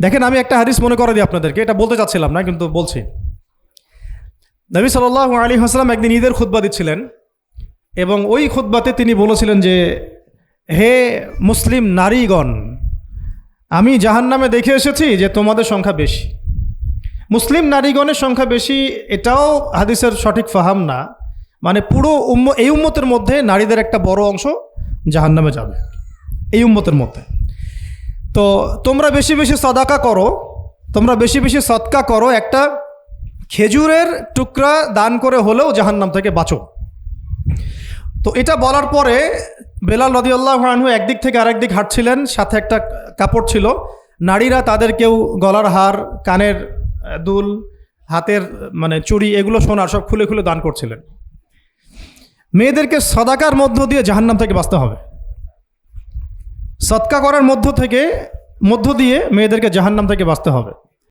দেখেন, আমি একটা হাদিস মনে করে দিই আপনাদেরকে, এটা বলতে চাচ্ছিলাম না, কিন্তু বলছি। নবী সাল্লাহ আলী হাসলাম একদিন ঈদের খুতবা দিচ্ছিলেন এবং ওই খুতবাতে তিনি বলেছিলেন যে, হে মুসলিম নারীগণ, আমি জাহান্নামে দেখে এসেছি যে তোমাদের সংখ্যা বেশি। মুসলিম নারীগণের সংখ্যা বেশি, এটাও হাদিসের সঠিক ফাহাম না। মানে পুরো উম্ম, এই উম্মতের মধ্যে নারীদের একটা বড় অংশ জাহান্নামে যাবে। এই উম্মতের মধ্যে। তো তোমরা বেশি বেশি সদাকা করো, তোমরা বেশি বেশি সৎকা করো, একটা খেজুরের টুকরা দান করে হলেও জাহান্নাম থেকে বাঁচো। তো এটা বলার পরে বেলাল রদিউল্লাহ আনহু একদিক থেকে আরেক দিক হাঁটছিলেন, সাথে একটা কাপড় ছিল। নারীরা তাদের কেউ গলার হার, কানের দুল, হাতের মানে চুড়ি এগুলো সোনার সব খুলে খুলে দান করছিলেন। মেয়েদেরকে সদাকার মধ্য দিয়ে জাহান্নাম থেকে বাঁচতে হবে। সৎকা করার মধ্য থেকে মধ্য দিয়ে মেয়েদেরকে জাহান্নাম থেকে বাঁচতে হবে।